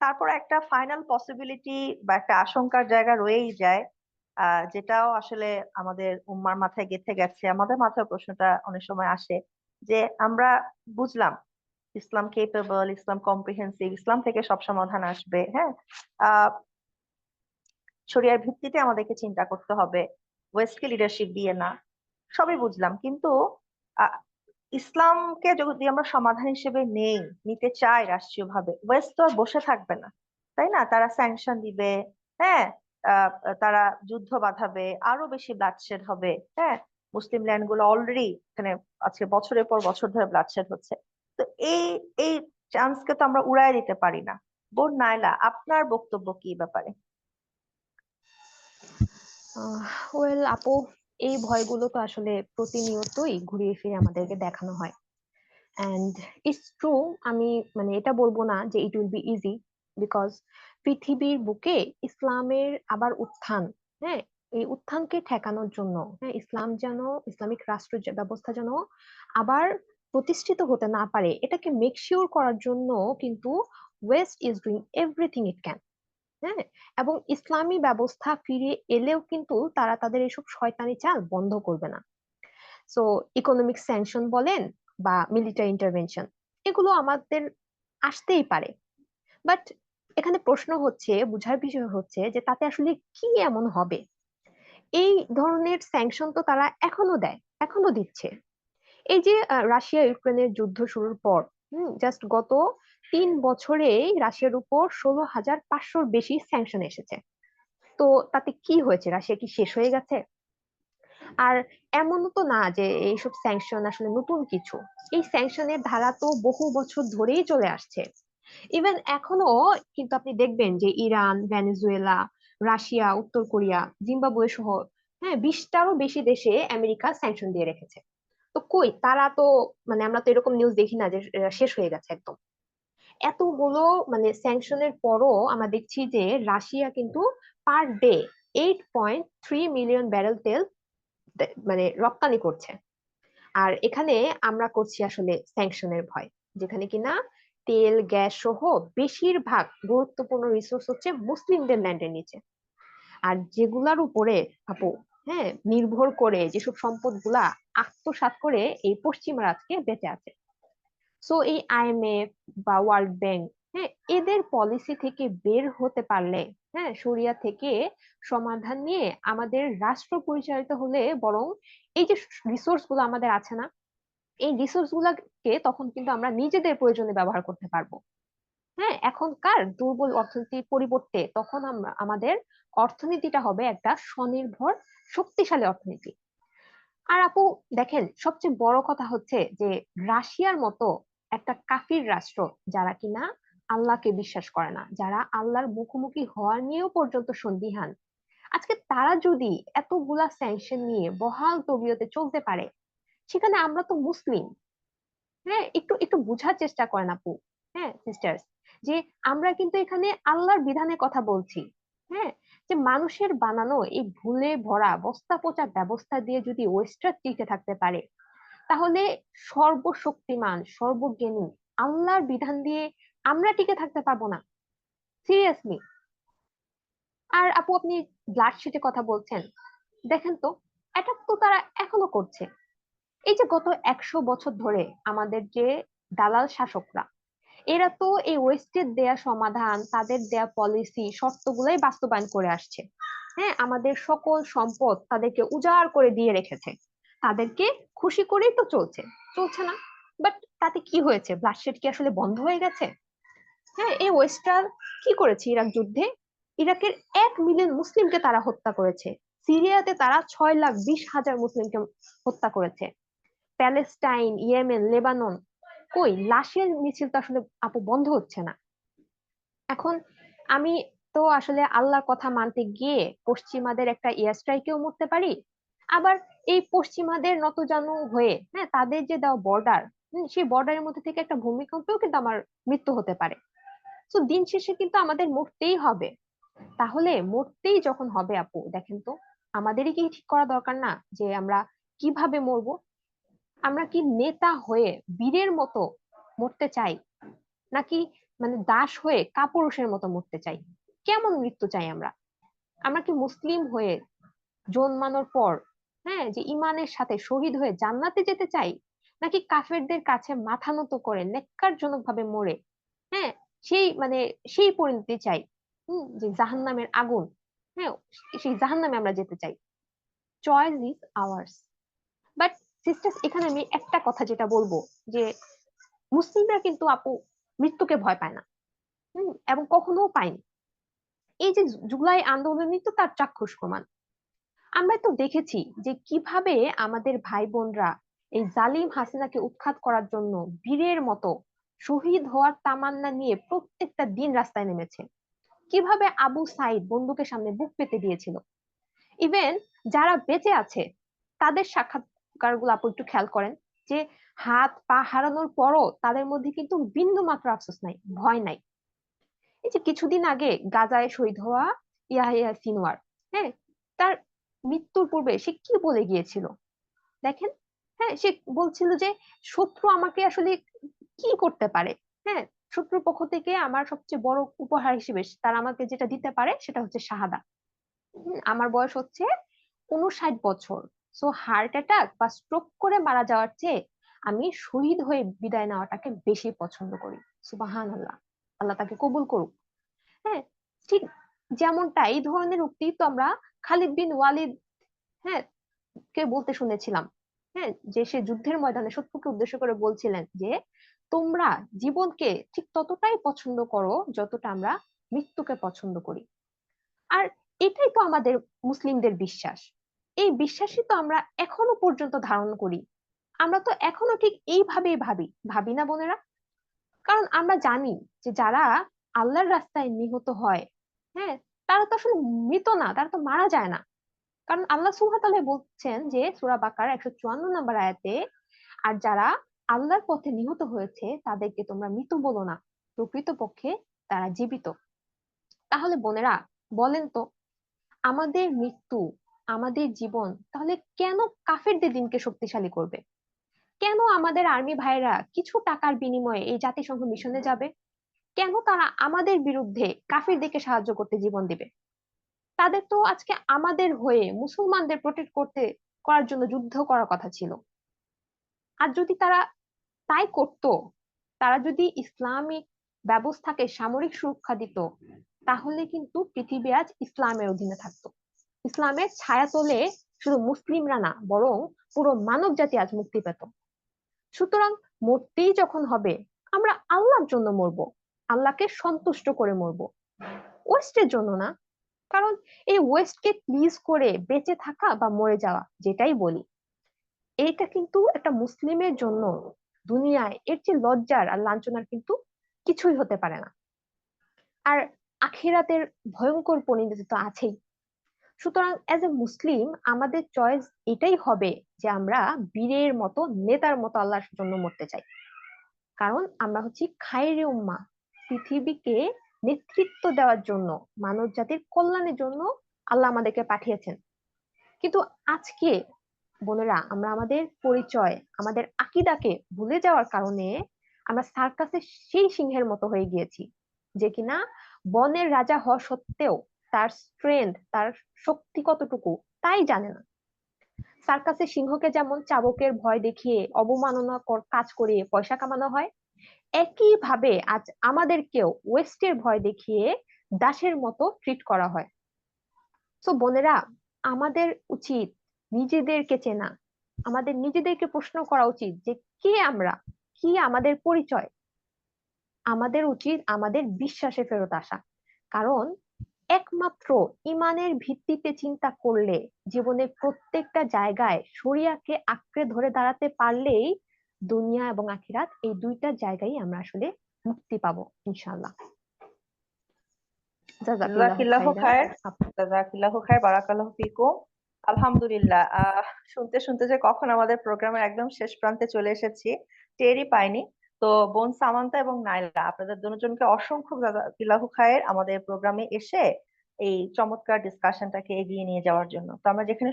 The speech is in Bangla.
তারপর একটা ফাইনাল পসিবিলিটি বা একটা আশঙ্কার জায়গা রয়েই যায় যেটাও আসলে আমাদের উম্মার মাথায় গেঁথে গেছে। আমাদের মাথায় প্রশ্নটা অনেক সময় আসে যে আমরা বুঝলাম ইসলাম কেপেবল ইসলাম কম্প্রিহেন্সিভ ইসলাম থেকে সব সমাধান আসবে হ্যাঁ? শরিয়ার ভিত্তিতে আমাদেরকে চিন্তা করতে হবে ওয়েস্টকে লিডারশিপ দিয়ে না। সবই বুঝলাম। কিন্তু ইসলামকে যদি আমরা সমাধান হিসেবে নেই, নিতে চাই রাষ্ট্রীয় ভাবে ওয়েস্ট তো আর বসে থাকবে না, তাই না? তারা স্যাংশন দিবে হ্যাঁ? তারা যুদ্ধ বাঁধাবে, আরও বেশি ব্লাডশেড হবে হ্যাঁ? মুসলিম ল্যান্ডগুলো অলরেডি এখানে আজকে বছরের পর বছর ধরে ব্লাডশেড হচ্ছে। তো এই এই চান্সকে তো আমরা উড়ায় দিতে পারি না। বোন নাইলা আপনার বক্তব্য কি ব্যাপারে? ওয়েল আপু এই ভয়গুলো তো আসলে প্রতিনিয়তই ঘুরিয়ে ফিরে আমাদেরকে দেখানো হয়। অ্যান্ড ইটস ট্রু আমি মানে এটা বলব না যে it will be easy because পৃথিবীর বুকে ইসলামের আবার উত্থান হ্যাঁ? এই উত্থানকে ঠেকানোর জন্য হ্যাঁ? ইসলাম যেন, ইসলামিক রাষ্ট্র ব্যবস্থা যেন আবার প্রতিষ্ঠিত হতে না পারে, এটাকে মেক শিওর করার জন্য কিন্তু west is doing everything it can হ্যাঁ এবং ইসলামী ব্যবস্থা ফিরে এলেও কিন্তু তারা তাদের এসব শয়তানি চাল বন্ধ করবে না। সো ইকোনমিক স্যাংশন বলেন বা মিলিটারি ইন্টারভেনশন এগুলো আমাদের আসতেই পারে। বাট এখানে প্রশ্ন হচ্ছে, বুঝার বিষয় হচ্ছে যে তাতে আসলে কি এমন হবে? এই ধরনের স্যাংশন তো তারা এখনও দেয়, এখনও দিচ্ছে। এই যে রাশিয়া ইউক্রেনের যুদ্ধ শুরুর পর, হুম জাস্ট গত তিন বছরে রাশিয়ার উপর ষোলো হাজার পাঁচশোর বেশি স্যাংশন এসেছে। তো তাতে কি হয়েছে? রাশিয়া কি শেষ হয়ে গেছে? আর এমন তো না যে এইসব স্যাংশন আসলে নতুন কিছু। এই স্যাংশনের ধারা তো বহু বছর ধরেই চলে আসছে। ইভেন এখনও কিন্তু আপনি দেখবেন যে ইরান, ভেনেজুয়েলা, রাশিয়া, উত্তর কোরিয়া, জিম্বাবুয়ে সহ হ্যাঁ বিশটারও বেশি দেশে আমেরিকা স্যাংশন দিয়ে রেখেছে। তো কই? তারা তো মানে আমরা তো এরকম নিউজ দেখি না যে শেষ হয়ে গেছে একদম। এতগুলো মানে স্যাংশনের পরও আমরা দেখছি যে রাশিয়া কিন্তু per day eight point three million barrel তেল মানে রপ্তানি করছে। আর এখানে আমরা করছি আসলে স্যাংশনের ভয়, যেখানে কিনা তেল, গ্যাস সহ বেশিরভাগ গুরুত্বপূর্ণ রিসোর্স হচ্ছে মুসলিমদের ল্যান্ডের নিচে। আর যেগুলার উপরে আপু হ্যাঁ নির্ভর করে যেসব সম্পদগুলা আত্মসাৎ করে এই পশ্চিমরা আজকে বেঁচে আছে। সো এই আইএমএফ বা ওয়ার্ল্ড ব্যাংক হ্যাঁ এদের পলিসি থেকে বের হতে পারলে হ্যাঁ শরিয়া থেকে সমাধান নিয়ে আমাদের রাষ্ট্র পরিচালিত হলে বরং এই যে রিসোর্সগুলো আমাদের আছে না, এই রিসোর্স গুলাকে তখন কিন্তু আমরা নিজেদের প্রয়োজনে ব্যবহার করতে পারব। হ্যাঁ এখনকার দুর্বল অর্থনীতির পরিবর্তে তখন আমরা আমাদের অর্থনীতিটা হবে একটা স্বনির্ভর, শক্তিশালী অর্থনীতি। আর আপু, দেখেন, সবচেয়ে বড় কথা হচ্ছে যে রাশিয়ার মতো একটা কাফির রাষ্ট্র যারা কিনা আল্লাহকে বিশ্বাস করে না, যারা আল্লাহর মুখোমুখি হওয়া নিয়েও পর্যন্ত সন্দিহান। আজকে তারা যদি এতগুলা স্যাংশন নিয়ে বহাল তবিয়তে চলতে পারে, সেখানে আমরা তো মুসলিম। হ্যাঁ একটু একটু বোঝার চেষ্টা করেন আপু। হ্যাঁ সিস্টার্স যে আমরা কিন্তু এখানে আল্লাহর বিধানের কথা বলছি। হ্যাঁ যে মানুষের বানানো এই ভুলে ভরা বস্তা পচা ব্যবস্থা দিয়ে যদি ওয়েস্টার টিকে থাকতে পারে তাহলে সর্বশক্তিমান, সর্বজ্ঞানী, আল্লাহর বিধান দিয়ে আমরা টিকে থাকতে পারব না। সিরিয়াসলি আর আপু, আপনি ব্লাড শিটে কথা বলছেন। দেখেন তো অ্যাটাক তো তারা এখনও করছে। এই যে গত একশো বছর ধরে আমাদের যে দালাল শাসকরা, এরা তো এই ওয়েস্টের দেয়া সমাধান, তাদের দেয়া পলিসি শর্তগুলাই বাস্তবায়ন করে আসছে। হ্যাঁ আমাদের সকল সম্পদ তাদেরকে উজাড় করে দিয়ে রেখেছে। তাদেরকে খুশি করেই তো চলছে। চলছে না। বাট তাতে কি হয়েছে? ব্লাডশেড কি আসলে বন্ধ হয়ে গেছে? হ্যাঁ এই ওয়েস্টার কি করেছে ইরাক যুদ্ধে? ইরাকের এক মিলিয়ন মুসলিমকে তারা হত্যা করেছে। সিরিয়াতে তারা ছয় লাখ বিশ হাজার মুসলিমকে হত্যা করেছে। প্যালেস্টাইন ইয়েমেন লেবানন কই? লাশের মিছিল তো আসলে আপু বন্ধ হচ্ছে না। এখন আমি তো আসলে আল্লাহর কথা মানতে গিয়ে পশ্চিমাদের একটা এয়ার স্ট্রাইকেও মরতে পারি আবার এই পশ্চিমাদের নতজানু হয়ে হ্যাঁ তাদের যে দেওয়া বর্ডার সেই বর্ডারের মধ্যে থেকে একটা ভূমিকম্পেও কিন্তু আমার মৃত্যু হতে পারে। তো দিন শেষে কিন্তু আমাদের মরতেই হবে। তাহলে মরতেই যখন হবে আপু, দেখেন তো, আমাদেরই কি ঠিক করা দরকার না যে আমরা কীভাবে মরবো? আমরা কি নেতা হয়ে, বীরের মতো মরতে চাই? নাকি মানে দাস হয়ে, কাপুরুষের মতো মরতে চাই? কেমন মৃত্যু চাই আমরা? আমরা কি মুসলিম হয়ে জন্মানোর পর হ্যাঁ যে ইমানের সাথে শহীদ হয়ে জান্নাতে যেতে চাই? নাকি কাফেরদের কাছে মাথা নত করে নেককারজনক ভাবে মরে? হ্যাঁ সেই মানে সেই পরিণতি চাই। হম, যে জাহান্নামের আগুন। হ্যাঁ সেই জাহান্নামে আমরা যেতে চাই। Choice is ours but sisters এখানে আমি একটা কথা যেটা বলব, যে মুসলিমরা কিন্তু আপু মৃত্যুকে ভয় পায় না। হম, এবং কখনো পায়নি। এই যে জুলাই আন্দোলনই তো তার চাক্ষুষ প্রমাণ। আমরা তো দেখেছি যে কীভাবে আমাদের ভাই বোনরা এই জালিম হাসিনাকে উৎখাত করার জন্য বীরের মতো শহীদ হওয়ার তামান্না নিয়ে প্রত্যেকটা দিন রাস্তায় নেমেছে। কীভাবে আবু সাইদ বন্দুকের সামনে বুক পেতে দিয়েছিল। ইভেন যারা বেঁচে আছে, তাদের সাক্ষাৎকারগুলো আপু একটু খেয়াল করেন যে হাত পা হারানোর পরও তাদের মধ্যে কিন্তু বিন্দু মাত্র আফসোস নাই, ভয় নাই। এই যে কিছুদিন আগে গাজায় শহীদ হওয়া ইয়াহিয়া সিনওয়ার হ্যাঁ তার মৃত্যুর পূর্বে সে কি বলে গিয়েছিল? দেখেন হ্যাঁ সে বলছিল যে শত্রু আমাকে আসলে কি করতে পারে? হ্যাঁ শত্রুর পক্ষ থেকে আমার সবচেয়ে বড় উপহার হিসেবে তারা আমাকে যেটা দিতে পারে সেটা হচ্ছে শাহাদা। আমার বয়স হচ্ছে উনষাট বছর। সো হার্ট অ্যাটাক বা স্ট্রোক করে মারা যাওয়ার চেয়ে আমি শহীদ হয়ে বিদায় নেওয়াটাকে বেশি পছন্দ করি। সুবাহান আল্লাহ আল্লাহ তাকে কবুল করুক। হ্যাঁ ঠিক যেমনটা এই ধরনের উক্তি তো আমরা খালিদ বিন ওয়ালিদ হ্যাঁ কে বলতে শুনেছিলাম হ্যাঁ যে সে যুদ্ধের ময়দানে শত্রুকে উদ্দেশ্য করে বলছিলেন যে, তোমরা জীবনকে ঠিক ততটাই পছন্দ করো যতটা আমরা মৃত্যুকে পছন্দ করি। আর এটাই তো আমাদের মুসলিমদের বিশ্বাস। এই বিশ্বাসই তো আমরা এখনও পর্যন্ত ধারণ করি। আমরা তো এখনও ঠিক এইভাবেই ভাবি ভাবি না বোনেরা? কারণ আমরা জানি যে যারা আল্লাহর রাস্তায় নিহত হয় হ্যাঁ তারা তো আসলে মৃত না, তারা তো মারা যায় না। কারণ আল্লাহ সুহাতালে বলছেন যে সুরা বাকার একশো চুয়ান্ন নম্বর আয়াতে, আর যারা আল্লাহর পথে নিহত হয়েছে, তাদেরকে তোমরা মৃত বলো না। প্রকৃতপক্ষে তারা জীবিত। তাহলে বোনেরা, বলেন তো, আমাদের মৃত্যু, আমাদের জীবন, তাহলে কেন কাফেরদের দিনকে শক্তিশালী করবে? কেন আমাদের আর্মি ভাইরা কিছু টাকার বিনিময়ে এই জাতিসংঘ মিশনে যাবে? কেন তারা আমাদের বিরুদ্ধে কাফিরদেরকে সাহায্য করতে জীবন দিবে? তাদের তো আজকে আমাদের হয়ে মুসলমানদের প্রোটেক্ট করতে, করার জন্য যুদ্ধ করার কথা ছিল। আর যদি তারা তাই করত, তারা যদি ইসলামিক ব্যবস্থাকে সামরিক সুরক্ষা দিত, তাহলে কিন্তু পৃথিবী আজ ইসলামের অধীনে থাকতো। ইসলামের ছায়াতলে শুধু মুসলিমরা না, বরং পুরো মানব জাতি আজ মুক্তি পেত। সুতরাং মরতেই যখন হবে, আমরা আল্লাহর জন্য মরবো। আল্লাহকে সন্তুষ্ট করে মরবো। ওয়েস্টের জন্য না। কারণ এই ওয়েস্টকে প্লিজ করে বেঁচে থাকা বা মরে যাওয়া, যেটাই বলি। এইটা কিন্তু একটা মুসলিমের জন্য দুনিয়ায় এর যে লজ্জার আর লাঞ্ছনার কিন্তু কিছুই হতে পারে না। আর আখিরাতের ভয়ঙ্কর পরিণতি তো আছেই। সুতরাং এজ এ মুসলিম আমাদের চয়েস এটাই হবে যে আমরা বীরের মতো, নেতার মতো আল্লাহর জন্য মরতে চাই। কারণ আমরা হচ্ছি খায়রে উম্মা পৃথিবীকে নেতৃত্ব দেওয়ার জন্য মানব জাতির কল্যাণের জন্য আল্লাহ আমাদেরকে পাঠিয়েছেন। কিন্তু আজকে বোনেরা, আমরা আমাদের পরিচয়, আমাদের আকিদাকে ভুলে যাওয়ার কারণে আমরা সার্কাসের সেই সিংহের মতো হয়ে গিয়েছি, যে কিনা বনের রাজা হওয়া সত্ত্বেও তার স্ট্রেংথ তার শক্তি কতটুকু তাই জানে না। সার্কাসের সিংহকে যেমন চাবকের ভয় দেখিয়ে অবমাননা কাজ করিয়ে পয়সা কামানো হয় একই ভাবে আজ আমাদেরকেও ওয়েস্টের ভয় দেখিয়ে দাসের মতো ট্রিট করা হয়। তো বোনেরা, আমাদের উচিত নিজেদেরকে চেনা। আমাদের নিজেদেরকে প্রশ্ন করা উচিত যে কে আমরা? কি আমাদের পরিচয়? আমাদের উচিত আমাদের বিশ্বাসে ফেরত আসা। কারণ একমাত্র ইমানের ভিত্তিতে চিন্তা করলে জীবনের প্রত্যেকটা জায়গায় শরিয়াকে আঁকড়ে ধরে দাঁড়াতে পারলেই দুনিয়া এবং আখিরাত এই দুইটা জায়গায় আমরা আসলে মুক্তি পাবো ইনশাল্লাহ আলহামদুলিল্লাহ শুনতে শুনতে যে কখন আমাদের প্রোগ্রামের একদম শেষ প্রান্তে চলে এসেছি টেরই পাইনি। তো বোন সামান্তা এবং নাইলা আপনাদের দুজনকে অসংখ্য জাজাকিল্লাহু খায়ের আমাদের প্রোগ্রামে এসে এই চমৎকার ডিসকাশনটাকে এগিয়ে নিয়ে যাওয়ার জন্য। তো আমরা যেখানে